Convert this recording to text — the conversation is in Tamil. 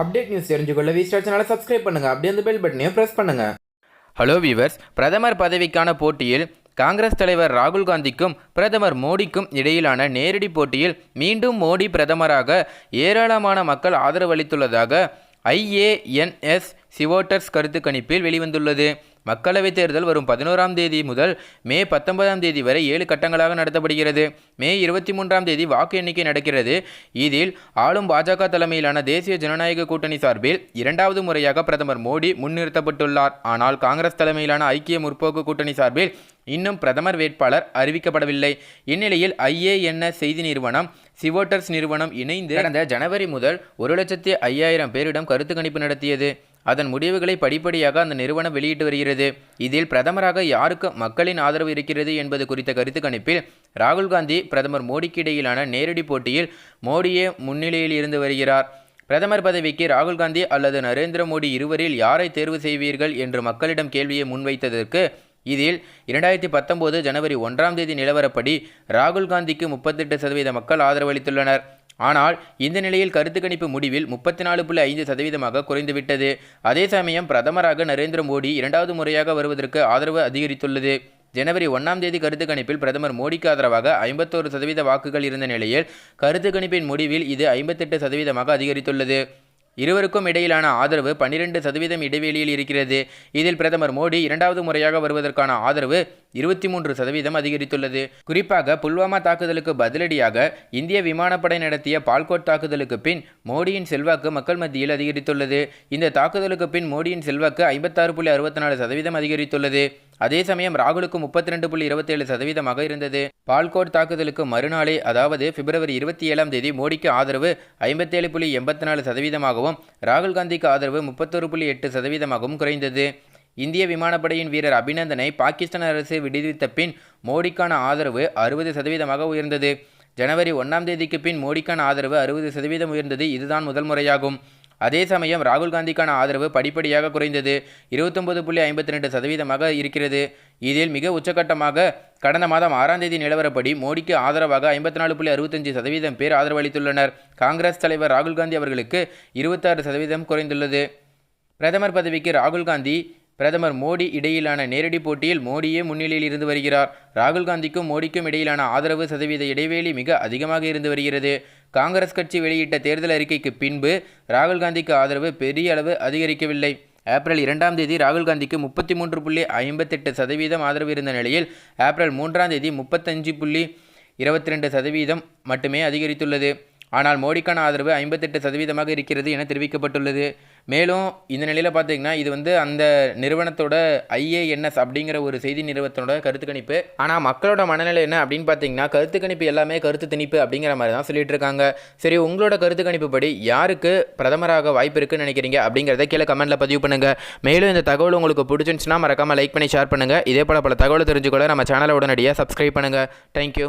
அப்டேட் நியூஸ் தெரிஞ்சுக்கொள்ள வி ஸ்டார் சேனலை சப்ஸ்கிரைப் பண்ணுங்கள் அப்படியே அந்த பெல் பட்டனையும் ப்ரெஸ் பண்ணுங்கள் ஹலோ வீவர்ஸ் பிரதமர் பதவிக்கான போட்டியில் காங்கிரஸ் தலைவர் ராகுல் காந்திக்கும் பிரதமர் மோடிக்கும் இடையிலான நேரடி போட்டியில் மீண்டும் மோடி பிரதமராக ஏராளமான மக்கள் ஆதரவு அளித்துள்ளதாக ஐஏஎன்எஸ் சிவோட்டர்ஸ் கருத்து கணிப்பில் வெளிவந்துள்ளது. மக்களவைத் தேர்தல் வரும் பதினோராம் தேதி முதல் மே பத்தொன்பதாம் தேதி வரை ஏழு கட்டங்களாக நடத்தப்படுகிறது. மே இருபத்தி மூன்றாம் தேதி வாக்கு எண்ணிக்கை நடக்கிறது. இதில் ஆளும் பாஜக தலைமையிலான தேசிய ஜனநாயக கூட்டணி சார்பில் இரண்டாவது முறையாக பிரதமர் மோடி முன்னிறுத்தப்பட்டுள்ளார். ஆனால் காங்கிரஸ் தலைமையிலான ஐக்கிய முற்போக்கு கூட்டணி சார்பில் இன்னும் பிரதமர் வேட்பாளர் அறிவிக்கப்படவில்லை. இந்நிலையில் ஐஏஎன்எஸ் செய்தி நிறுவனம் சிவோட்டர்ஸ் நிறுவனம் இணைந்து கடந்த ஜனவரி முதல் ஒரு லட்சத்தி ஐயாயிரம் பேரிடம் கருத்து கணிப்பு நடத்தியது. அதன் முடிவுகளை படிப்படியாக அந்த நிறுவனம் வெளியிட்டு வருகிறது. இதில் பிரதமராக யாருக்கு மக்களின் ஆதரவு இருக்கிறது என்பது குறித்த கருத்து கணிப்பில் ராகுல் காந்தி பிரதமர் மோடிக்கு இடையிலான நேரடி போட்டியில் மோடியே முன்னிலையில் இருந்து வருகிறார். பிரதமர் பதவிக்கு ராகுல் காந்தி அல்லது நரேந்திர மோடி இருவரில் யாரை தேர்வு செய்வீர்கள் என்று மக்களிடம் கேள்வியை முன்வைத்ததற்கு இதில் இரண்டாயிரத்தி பத்தொம்போது ஜனவரி ஒன்றாம் தேதி நிலவரப்படி ராகுல் காந்திக்கு முப்பத்தெட்டு சதவீத மக்கள் ஆதரவளித்துள்ளனர் ஆனால் இந்த நிலையில் கருத்து கணிப்பு முடிவில் முப்பத்தி நாலு புள்ளி ஐந்து சதவீதமாக குறைந்துவிட்டது. அதே சமயம் பிரதமராக நரேந்திர மோடி இரண்டாவது முறையாக வருவதற்கு ஆதரவு அதிகரித்துள்ளது. ஜனவரி ஒன்றாம் தேதி கருத்து கணிப்பில் பிரதமர் மோடிக்கு ஆதரவாக ஐம்பத்தோரு சதவீத வாக்குகள் இருந்த நிலையில் கருத்து கணிப்பின் முடிவில் இது ஐம்பத்தெட்டு சதவீதமாக அதிகரித்துள்ளது. இருவருக்கும் இடையிலான ஆதரவு பன்னிரண்டு சதவீதம் இடைவெளியில் இருக்கிறது. இதில் பிரதமர் மோடி இரண்டாவது முறையாக வருவதற்கான ஆதரவு இருபத்தி மூன்று சதவீதம் அதிகரித்துள்ளது. குறிப்பாக புல்வாமா தாக்குதலுக்கு பதிலடியாக இந்திய விமானப்படை நடத்திய பால்கோட் தாக்குதலுக்கு பின் மோடியின் செல்வாக்கு மக்கள் மத்தியில் அதிகரித்துள்ளது. இந்த தாக்குதலுக்கு பின் மோடியின் செல்வாக்கு ஐம்பத்தாறு புள்ளி அறுபத்தி நாலு சதவீதம் அதிகரித்துள்ளது. அதே சமயம் ராகுலுக்கு முப்பத்தி ரெண்டு புள்ளி இருபத்தேழு சதவீதமாக இருந்தது. பால்கோட் தாக்குதலுக்கு மறுநாளே அதாவது பிப்ரவரி இருபத்தி ஏழாம் தேதி மோடிக்கு ஆதரவு ஐம்பத்தேழு புள்ளி எண்பத்தி நாலு சதவீதமாகவும் ராகுல் காந்திக்கு ஆதரவு முப்பத்தொரு புள்ளி எட்டு சதவீதமாகவும் குறைந்தது. இந்திய விமானப்படையின் வீரர் அபிநந்தனை பாகிஸ்தான் அரசு விடுவித்த பின் மோடிக்கான ஆதரவு அறுபது சதவீதமாக உயர்ந்தது. ஜனவரி ஒன்றாம் தேதிக்கு பின் மோடிக்கான ஆதரவு அறுபது சதவீதம் உயர்ந்தது. இதுதான் முதல் முறையாகும். அதே சமயம் ராகுல் காந்திக்கான ஆதரவு படிப்படியாக குறைந்தது இருபத்தொன்பது புள்ளி ஐம்பத்தி ரெண்டு சதவீதமாக இருக்கிறது. இதில் மிக உச்சகட்டமாக கடந்த மாதம் ஆறாம் தேதி நிலவரப்படி மோடிக்கு ஆதரவாக ஐம்பத்தி நாலு புள்ளி அறுபத்தஞ்சு சதவீதம் பேர் ஆதரவு அளித்துள்ளனர். காங்கிரஸ் தலைவர் ராகுல் காந்தி அவர்களுக்கு இருபத்தாறு சதவீதம் குறைந்துள்ளது. பிரதமர் பதவிக்கு ராகுல் காந்தி பிரதமர் மோடி இடையிலான நேரடி போட்டியில் மோடியே முன்னிலையில் இருந்து வருகிறார். ராகுல் காந்திக்கும் மோடிக்கும் இடையிலான ஆதரவு சதவீத இடைவெளி மிக அதிகமாக இருந்து வருகிறது. காங்கிரஸ் கட்சி வெளியிட்ட தேர்தல் அறிக்கைக்கு பின்பு ராகுல் காந்திக்கு ஆதரவு பெரிய அளவு அதிகரிக்கவில்லை. ஏப்ரல் இரண்டாம் தேதி ராகுல் காந்திக்கு முப்பத்தி மூன்று புள்ளி ஐம்பத்தெட்டு சதவீதம் ஆதரவு இருந்த நிலையில் ஏப்ரல் மூன்றாம் தேதி முப்பத்தஞ்சு புள்ளி இருபத்தி ரெண்டு சதவீதம் மட்டுமே அதிகரித்துள்ளது. ஆனால் மோடிக்கான ஆதரவு ஐம்பத்தெட்டு சதவீதமாக இருக்கிறது என தெரிவிக்கப்பட்டுள்ளது. மேலும் இந்த நிலையில் பார்த்தீங்கன்னா இது வந்து அந்த நிறுவனத்தோட ஐஏஎன்எஸ் அப்படிங்கிற ஒரு செய்தி நிறுவனத்தோட கருத்து கணிப்பு. ஆனால் மக்களோட மனநிலை என்ன அப்படின்னு பார்த்தீங்கன்னா கருத்து கணிப்பு எல்லாமே கருத்து திணிப்பு அப்படிங்கிற மாதிரி தான் சொல்லிட்டு இருக்காங்க. சரி உங்களோட கருத்து கணிப்பு படி யாருக்கு பிரதமராக வாய்ப்பு இருக்குன்னு நினைக்கிறீங்க அப்படிங்கிறத கீழே கமெண்ட்டில் பதிவு பண்ணுங்கள் மேலும் இந்த தகவல் உங்களுக்கு பிடிச்சிருந்துச்சுன்னா மறக்காமல் லைக் பண்ணி ஷேர் பண்ணுங்கள் இதே போல் பல தகவல் தெரிஞ்சுக்கொள்ள நம்ம சேனலை உடனடியாக சப்ஸ்கிரைப் பண்ணுங்கள் தேங்க்யூ